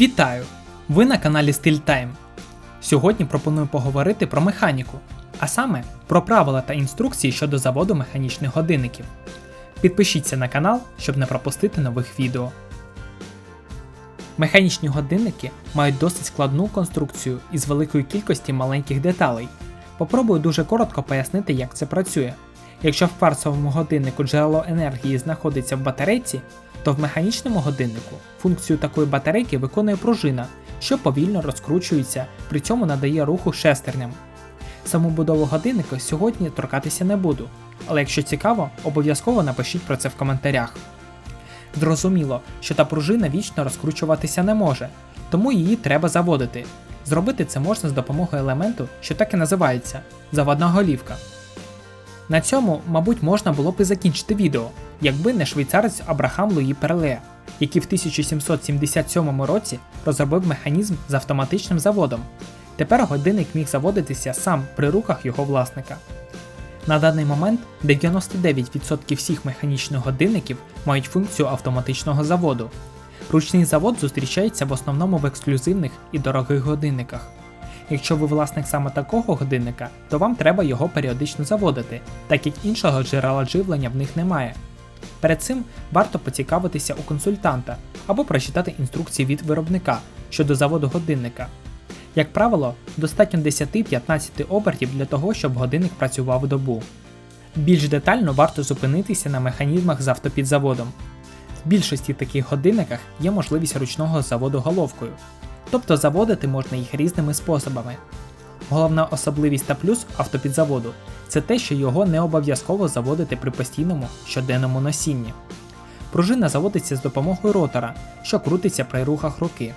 Вітаю! Ви на каналі Steel Time. Сьогодні пропоную поговорити про механіку, а саме про правила та інструкції щодо заводу механічних годинників. Підпишіться на канал, щоб не пропустити нових відео. Механічні годинники мають досить складну конструкцію із великою кількістю маленьких деталей. Попробую дуже коротко пояснити, як це працює. Якщо в кварцовому годиннику джерело енергії знаходиться в батарейці, то в механічному годиннику функцію такої батарейки виконує пружина, що повільно розкручується, при цьому надає руху шестерням. Саму будову годинника сьогодні торкатися не буду, але якщо цікаво, обов'язково напишіть про це в коментарях. Зрозуміло, що та пружина вічно розкручуватися не може, тому її треба заводити. Зробити це можна з допомогою елементу, що так і називається заводна голівка. На цьому, мабуть, можна було б і закінчити відео, якби не швейцарець Абрахам Луї Перле, який в 1777 році розробив механізм з автоматичним заводом. Тепер годинник міг заводитися сам при руках його власника. На даний момент 99% всіх механічних годинників мають функцію автоматичного заводу. Ручний завод зустрічається в основному в ексклюзивних і дорогих годинниках. Якщо ви власник саме такого годинника, то вам треба його періодично заводити, так як іншого джерела живлення в них немає. Перед цим варто поцікавитися у консультанта або прочитати інструкції від виробника щодо заводу годинника. Як правило, достатньо 10-15 обертів для того, щоб годинник працював добу. Більш детально варто зупинитися на механізмах з автопідзаводом. В більшості таких годинниках є можливість ручного заводу головкою, тобто заводити можна їх різними способами. Головна особливість та плюс автопідзаводу це те, що його не обов'язково заводити при постійному щоденному носінні. Пружина заводиться з допомогою ротора, що крутиться при рухах руки.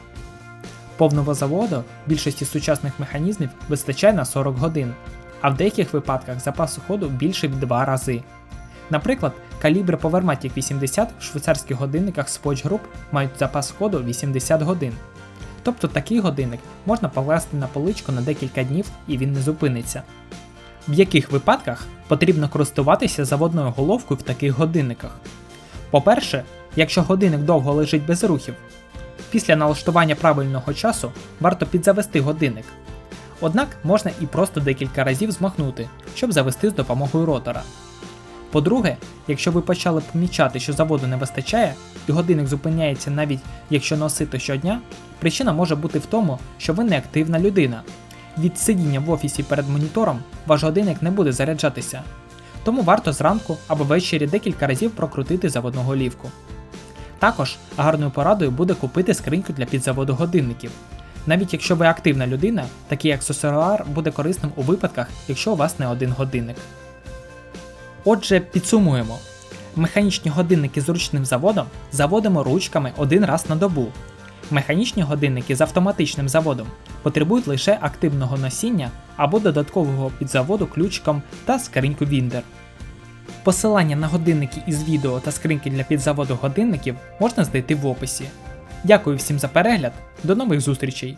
Повного заводу більшості сучасних механізмів вистачає на 40 годин, а в деяких випадках запас ходу більший в 2 рази. Наприклад, калібри Powermatic 80 в швейцарських годинниках Swatch Group мають запас ходу 80 годин. Тобто такий годинник можна покласти на поличку на декілька днів і він не зупиниться. В яких випадках потрібно користуватися заводною головкою в таких годинниках? По-перше, якщо годинник довго лежить без рухів, після налаштування правильного часу варто підзавести годинник. Однак можна і просто декілька разів змахнути, щоб завести з допомогою ротора. По-друге, якщо ви почали помічати, що заводу не вистачає, і годинник зупиняється навіть якщо носити щодня, причина може бути в тому, що ви не активна людина. Від сидіння в офісі перед монітором ваш годинник не буде заряджатися, тому варто зранку або ввечері декілька разів прокрутити заводну голівку. Також гарною порадою буде купити скриньку для підзаводу годинників. Навіть якщо ви активна людина, такий аксесуар буде корисним у випадках, якщо у вас не один годинник. Отже, підсумуємо. Механічні годинники з ручним заводом заводимо ручками один раз на добу. Механічні годинники з автоматичним заводом потребують лише активного носіння або додаткового підзаводу ключиком та скриньку Віндер. Посилання на годинники із відео та скриньки для підзаводу годинників можна знайти в описі. Дякую всім за перегляд, до нових зустрічей!